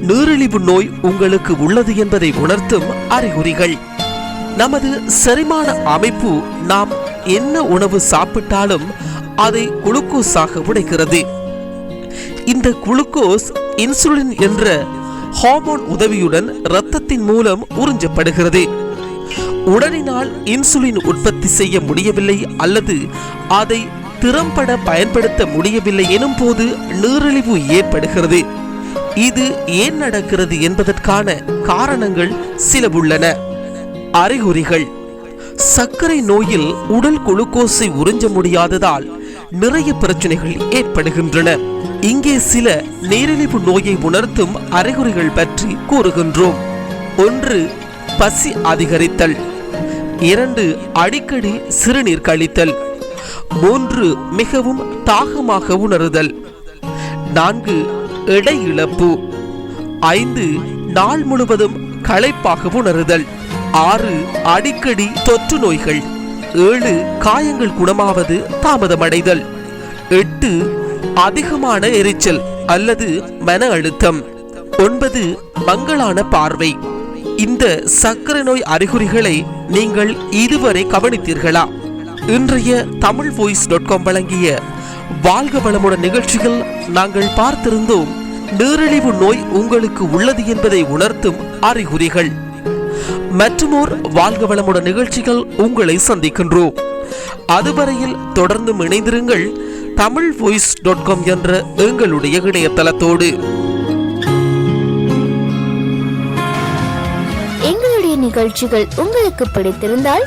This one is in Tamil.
நீரிழிவு நோய் உங்களுக்கு உள்ளது என்பதை உணர்த்தும் அறிகுறிகள். நமது செரிமான அமைப்பு நாம் என்ன உணவு சாப்பிட்டாலும் அதை குளுக்கோஸாக உடைக்கிறது. இந்த குளுக்கோஸ் இன்சுலின் என்ற ஹார்மோன் உதவியுடன் இரத்தத்தின் மூலம் உறிஞ்சப்படுகிறது. உடலினால் இன்சுலின் உற்பத்தி செய்ய முடியவில்லை அல்லது அதை திறம்பட பயன்படுத்த முடியவில்லை எனும் போது நீரிழிவு ஏற்படுகிறது. இது ஏன் நடக்கிறது என்பதற்கான காரணங்கள் சில உள்ளன. அறிகுறிகள். சர்க்கரை நோயில் உடல் குளுக்கோஸை உறிஞ்ச முடியாததால் நிறைய பிரச்சனைகள் ஏற்படுகின்றன. இங்கே சில நீரிழிவு நோயை உணர்த்தும் அறிகுறிகள் பற்றி கூறுகின்றோம். ஒன்று பசி அதிகரித்தல். இரண்டு அடிக்கடி சிறுநீர் கழித்தல். மூன்று மிகவும் தாகமாக உணருதல். நான்கு எடை இழப்பு ஐந்து நாள் முழுவதும் களைப்பாக உணருதல். ஆறு அடிக்கடி தொற்று நோய்கள். ஏழு காயங்கள் குணமாவது தாமதமடைதல். எட்டு அதிகமான எரிச்சல் அல்லது மன அழுத்தம். ஒன்பது மங்களான பார்வை. இந்த சக்கரை நோய் அறிகுறிகளை நீங்கள் இதுவரை கவனித்தீர்களா? இன்றைய தமிழ் வாய்ஸ் டாட் காம் வழங்கிய வாழ்க வளமுடன் நிகழ்ச்சியில் நாங்கள் பார்த்திருந்தோம் நீரிழிவு நோய் உங்களுக்கு உள்ளது என்பதை உணர்த்தும் அறிகுறிகள். மற்றுமோர் வாழ்க வளமுடன் நிகழ்ச்சிகள் உங்களை சந்திக்கின்றோம். அதுவரையில் தொடர்ந்து இணைந்திருங்கள் தமிழ் வாய்ஸ் டாட் காம் என்ற எங்களுடைய இணையதளத்தோடு. எங்களுடைய நிகழ்ச்சிகள் உங்களுக்கு பிடித்திருந்தால்